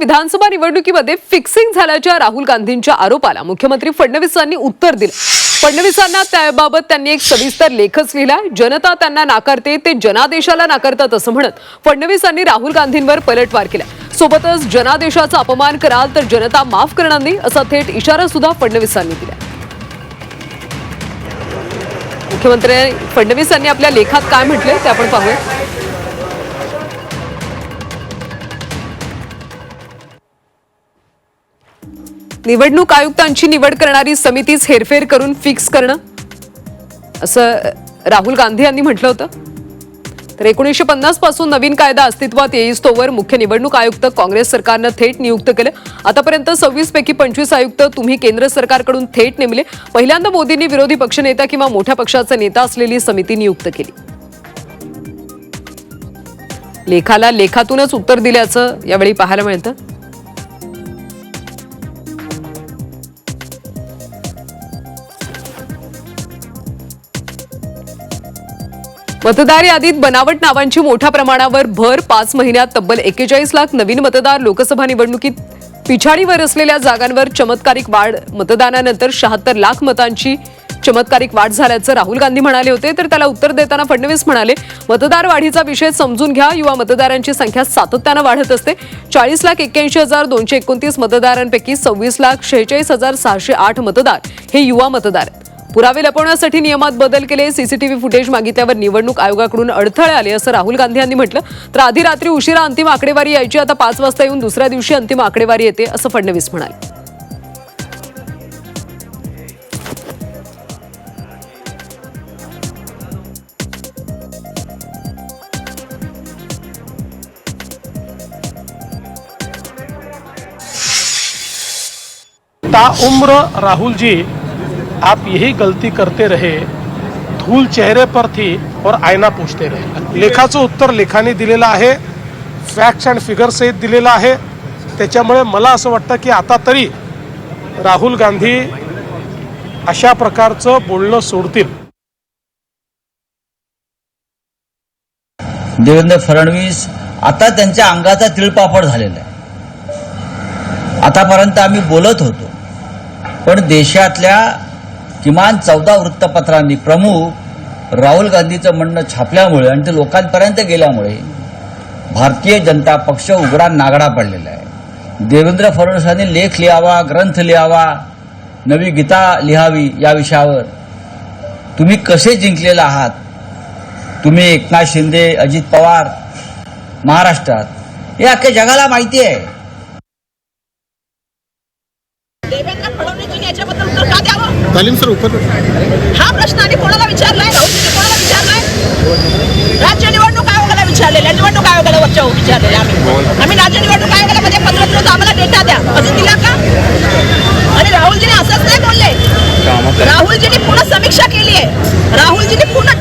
विधानसभा निवडणुकीमध्ये फिक्सिंग झाल्याच्या राहुल गांधींच्या आरोपाला मुख्यमंत्री फडणवीसांनी उत्तर दिलं. फडणवीसांना त्याबाबत त्यांनी एक सविस्तर लेखच लिहिलाय. जनता त्यांना नाकारते ते जनादेशाला नाकारतात असं म्हणत फडणवीसांनी राहुल गांधींवर पलटवार केला सोबतच जनादेशाचा अपमान कराल तर जनता माफ करणार नाही असा थेट इशारा सुद्धा फडणवीसांनी दिला मुख्यमंत्री फडणवीसांनी आपल्या लेखात काय म्हटलंय ते आपण पाहूया. निवडणूक आयुक्तांची निवड करणारी समितीच हेरफेर करून फिक्स करणं? असं राहुल गांधी यांनी म्हटलं होतं. तर एकोणीसशे पन्नासपासून नवीन कायदा अस्तित्वात येईस्तोवर मुख्य निवडणूक आयुक्त काँग्रेस सरकारनं थेट नियुक्त केलं. आतापर्यंत सव्वीस पैकी पंचवीस आयुक्त तुम्ही केंद्र सरकारकडून थेट नेमले. पहिल्यांदा मोदींनी विरोधी पक्षनेता किंवा मोठ्या पक्षाचा नेता असलेली समिती नियुक्त केली. लेखाला लेखातूनच उत्तर दिल्याचं यावेळी पाहायला मिळतं. मतदार यादीत बनावट नावांची मोठ्या प्रमाणावर भर पाच महिन्यात तब्बल एक्केचाळीस लाख नवीन मतदार लोकसभा निवडणुकीत पिछाडीवर असलेल्या जागांवर चमत्कारिक वाढ. मतदानानंतर शहात्तर लाख मतांची चमत्कारिक वाढ झाल्याचं राहुल गांधी म्हणाले होते. तर त्याला उत्तर देताना फडणवीस म्हणाले मतदार वाढीचा विषय समजून घ्या. युवा मतदारांची संख्या सातत्यानं वाढत असते. चाळीस लाख एक्क्याऐंशी हजार दोनशे एकोणतीस मतदारांपैकी सव्वीस लाख शेहेचाळीस हजार सहाशे आठ मतदार हे युवा मतदार. आहेत पुरावे लपवण्यासाठी नियमात बदल केले. सीसीटीव्ही फुटेज मागितल्यावर निवडणूक आयोगाकडून अडथळे आले असं राहुल गांधी यांनी म्हटलं. तर आधी रात्री उशिरा अंतिम आकडेवारी यायची आता पाच वाजता येऊन दुसऱ्या दिवशी अंतिम आकडेवारी येते असं फडणवीस म्हणाले. ता उम्र राहुलजी आप यही गलती करते रहे धूल चेहरे पर थी और आयना पूछते रहे। लेखाचं उत्तर लेखाने दिलेलं आहे फॅक्ट्स अँड फिगर सहित दिलेलं आहे. त्याच्यामुळे मला असं वाटतं की आता तरी राहुल गांधी अशा प्रकारचं बोलणं सोडतील. देवेंद्र फडणवीस आता त्यांच्या अंगाचा तिळपापड झालेला आहे. आतापर्यंत आम्ही बोलत होतो पण देशातल्या किमान चौदा वृत्तपत्रांनी प्रमुख राहुल गांधीचं म्हणणं छापल्यामुळे आणि ते लोकांपर्यंत गेल्यामुळे भारतीय जनता पक्ष उघडा नागडा पडलेला आहे. देवेंद्र फडणवीसांनी लेख लिहावा ग्रंथ लिहावा नवी गीता लिहावी या विषयावर. तुम्ही कसे जिंकलेला आहात? तुम्ही एकनाथ शिंदे अजित पवार महाराष्ट्रात हे अख्ख्या जगाला माहिती आहे. तालीम सर उपर हा प्रश्न आम्ही कोणाला विचारलाय? कोणाला विचारलाय? राज्य निवडणूक आयोगाला विचारलेला निवडणूक आयोगाला वरच्या विचारलेले आम्ही. आम्ही राज्य निवडणूक आयोगाला मध्ये पत्र दिलं होतं आम्हाला डेटा द्या. असं दिला का? आणि राहुलजीने असंच नाही बोलले. राहुलजींनी पूर्ण समीक्षा केली आहे. राहुलजींनी पूर्ण